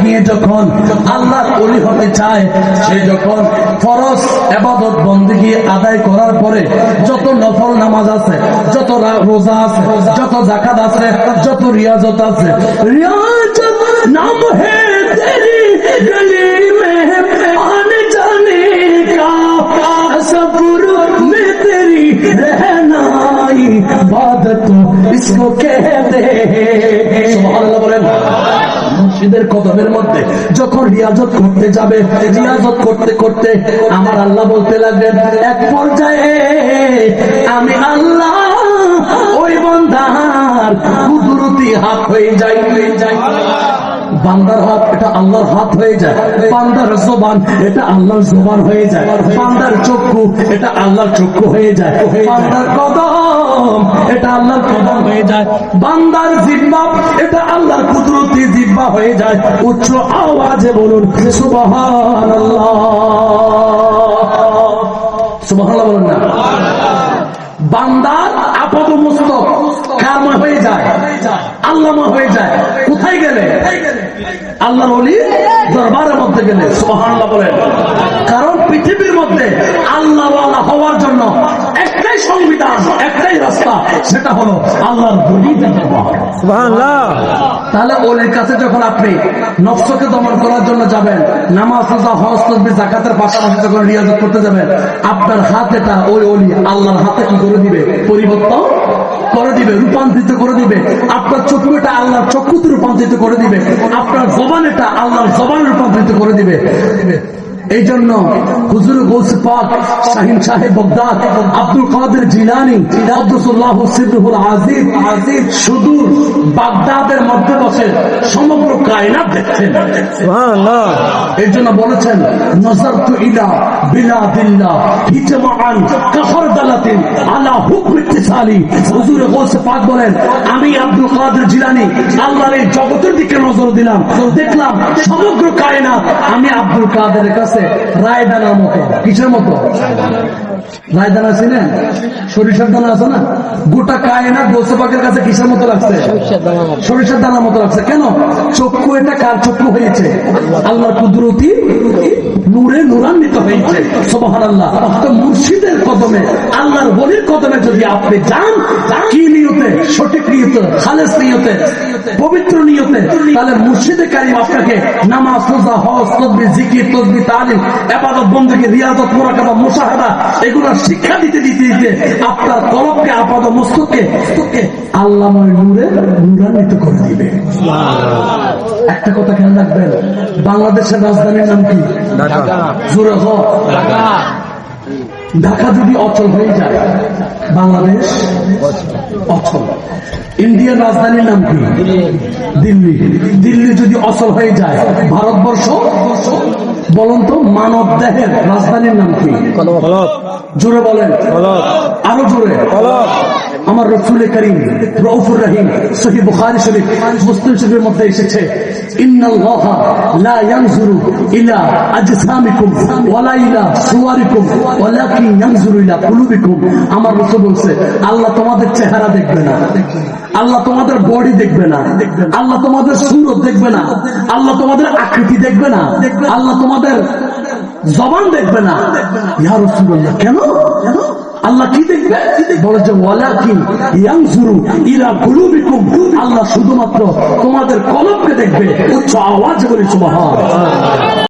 যখন আল্লাহর অলি হতে চায় সে যখন ফরজ এবাদত বন্দিগি আদায় করার পরে যত নফল নামাজ আছে যত রা- রোজা আছে যত জাকাত আছে যত রিয়াজত আছে রিয়াজত নাম হে তেরি গলি মে আনে জানে কা সবর মে তেরি रहनाई इबादत इसको कहते हैं মুর্শিদের কদমের মধ্যে যখন রিয়াজত করতে যাবে, রিয়াজত করতে করতে আমার আল্লাহ বলতে লাগলেন, এক পর্যায়ে আমি আল্লাহ, ওই বন্ধার হাত হয়ে যাই হয়ে যাই। বান্দার হাত, এটা আল্লাহর হাত হয়ে যায়। বান্দার জবান, এটা আল্লাহর জবান হয়ে যায়। বান্দার চক্ষু, এটা আল্লাহর চক্ষু হয়ে যায়। বান্দার কদম, এটা আল্লাহর কদম হয়ে যায়। বান্দার জিব্বা এটা আল্লাহর কুদরতি জিব্বা হয়ে যায়। উচ্চ আওয়াজে বলুন, সুবহানাল্লাহ। সুবহানাল্লাহ বলুন না। বান্দার আপদ মস্তক কারমা হয়ে যায়, আল্লামা হয়ে যায়। কোথায় গেলে? আল্লাহর অলি দরবারের মধ্যে গেলে সুবহানাল্লাহ বলেন। কারণ পৃথিবীর মধ্যে আল্লাহ হওয়ার জন্য একটাই সংবিধান একটাই রাস্তা সেটা হলো আল্লাহর তাহলে ওলির কাছে যখন আপনি নফসকে দমন করার জন্য যাবেন নামাজ রোজা হজ তসবি জাকাতের পাশাপাশি যখন রিয়াজত করতে যাবেন আপনার হাত এটা ওই ওলি আল্লাহর হাতে কি করে দিবে? পরিবর্তন করে দিবে, রূপান্তরিত করে দিবে। আপনার চক্ষু এটা আল্লাহর চক্ষুতে রূপান্তরিত করে দিবে। আপনার জবান এটা আল্লাহর জবান রূপান্তরিত করে দিবে। এই জন্য হুজুর গৌসে পাক শাহিন সাহেব বগদাদ আব্দুল কাদের জিলানি আব্দুল্লাহ সিদ্দুল আজিজ আজিজ সুদূর বাগদাদের মধ্যে বসে সমগ্র কায়নাত দেখছেন। এই জন্য বলেছেন নজর তু ইলা হিজমান কাফর দালাতিন আলা হুজুর গৌসে পাক বলেন আমি আব্দুল কাদের জিলানি আল্লাহর এই জগতের দিকে নজর দিলাম দেখলাম সমগ্র কায়নাত আমি আব্দুল কাদের কাছে রায়দানার মতো। কিসের মতো? রায়দানা ছিলেন সরিষার দানা আছে না? গোটা কায়নাত গোসে পাখের কাছে কিসের মতো লাগছে? সরিষার দানার মতো লাগছে। কেন? চক্ষু এটা কার চক্ষু হয়েছে? আল্লাহ কুদরতি নূরে নূরান্বিত হয়েছে। সোবাহান আল্লাহ মুর্শিদের কদমে আল্লাহর বলির কদমে যদি আপনি যান কি নিয়তে? সঠিক নিয়তে? খালেস নিয়তে? পবিত্র নিয়তে? তাহলে মুর্শিদে কারিম আপনাকে নামাজ রোজা হজ তসবি জিকির তসবি তালিম এবাদত বন্ধুকে রিয়াজত মোরাকাবা মুসাহাদা এগুলোর শিক্ষা দিতে দিতে দিতে আপনার কলমকে আপাদ মস্তককে মস্তককে আল্লাহময় নূরে নূরান্বিত করে দিবে। একটা কথা খেয়াল রাখবেন বাংলাদেশের রাজধানীর নাম কি? জোরে হ। ঢাকা। যদি অচল হয়ে যায় বাংলাদেশ অচল। ইন্ডিয়ার রাজধানীর নাম কি? দিল্লি। দিল্লি যদি অচল হয়ে যায় ভারতবর্ষ বলুন তো মানব দেহের রাজধানীর নাম কি? জোরে বলেন। আরও জোরে। আমার রসুল করিম রউফুর রহিম সহি বুখারী শরীফ মুসলিম শরীফের মধ্যে এসেছে আল্লাহ তোমাদের চেহারা দেখবে না, আল্লাহ তোমাদের বডি দেখবে না, আল্লাহ তোমাদের সুরত দেখবে না, আল্লাহ তোমাদের আকৃতি দেখবে না, আল্লাহ তোমাদের জবান দেখবে না। কেন? আল্লাহ বলে আল্লাহ শুধুমাত্র তোমাদের কলমকে দেখবে উচ্চ আওয়াজ বলে সুবহান